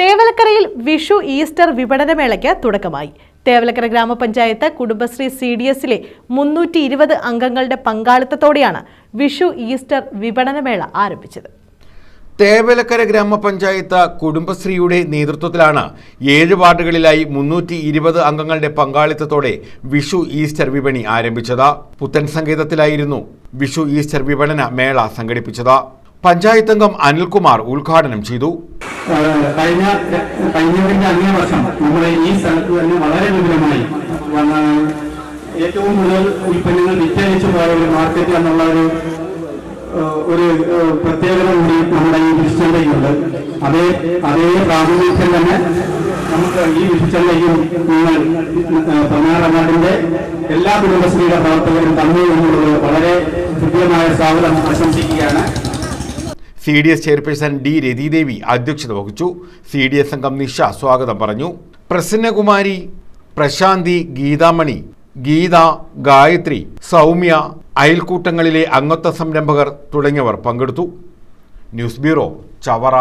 തേവലക്കരയിൽ Vishu Easter വിപണനമേളയ്ക്ക് തുടക്കമായി. തേവലക്കര ഗ്രാമപഞ്ചായത്ത് Kudumbashree C D എസിലെ മുന്നൂറ്റി ഇരുപത് അംഗങ്ങളുടെ പങ്കാളിത്തത്തോടെയാണ് വിഷു ഈസ്റ്റർ വിപണനമേള ആരംഭിച്ചത്. തേവലക്കര ഗ്രാമപഞ്ചായത്ത് കുടുംബശ്രീയുടെ നേതൃത്വത്തിലാണ് ഏഴ് വാർഡുകളിലായി മുന്നൂറ്റി ഇരുപത് അംഗങ്ങളുടെ പങ്കാളിത്തത്തോടെ വിഷു ഈസ്റ്റർ വിപണി ആരംഭിച്ചത്. പുത്തൻ സംഗീതത്തിലായിരുന്നു വിഷു ഈസ്റ്റർ വിപണന മേള സംഘടിപ്പിച്ചത്. പഞ്ചായത്തംഗം അനിൽകുമാർ ഉദ്ഘാടനം ചെയ്തു. കഴിഞ്ഞ കഴിഞ്ഞതിന്റെ അങ്ങേ വർഷം നമ്മുടെ ഈ സ്ഥലത്ത് തന്നെ വളരെ വിപുലമായി ഏറ്റവും കൂടുതൽ ഉൽപ്പന്നങ്ങൾ വിറ്റഴിച്ചു പോയ ഒരു മാർക്കറ്റ് എന്നുള്ള ഒരു ഒരു പ്രത്യേകത കൂടി നമ്മുടെ ഈ വിശ്വയിലേക്കുണ്ട് അതേ അതേ പ്രാതിനിധ്യം തന്നെ നമുക്ക് ഈ വിശ്വയിലേക്കും നിങ്ങൾ തമിഴ്നാടിന്റെ എല്ലാ കുടുംബശ്രീയുടെ പ്രവർത്തകരും തന്നു എന്നുള്ളത് വളരെ കൃത്യമായ സ്വാഗതം ആശംസിക്കുകയാണ്. C D S chairperson D Ratidevi അധ്യക്ഷത വഹിച്ചു. സി ഡി എസ് അംഗം നിഷ സ്വാഗതം പറഞ്ഞു. പ്രസന്നകുമാരി പ്രശാന്തി ഗീതാമണി ഗീത ഗായത്രി സൗമ്യ അയൽക്കൂട്ടങ്ങളിലെ അംഗത്വ സംരംഭകർ തുടങ്ങിയവർ പങ്കെടുത്തു. News bureau Chavara.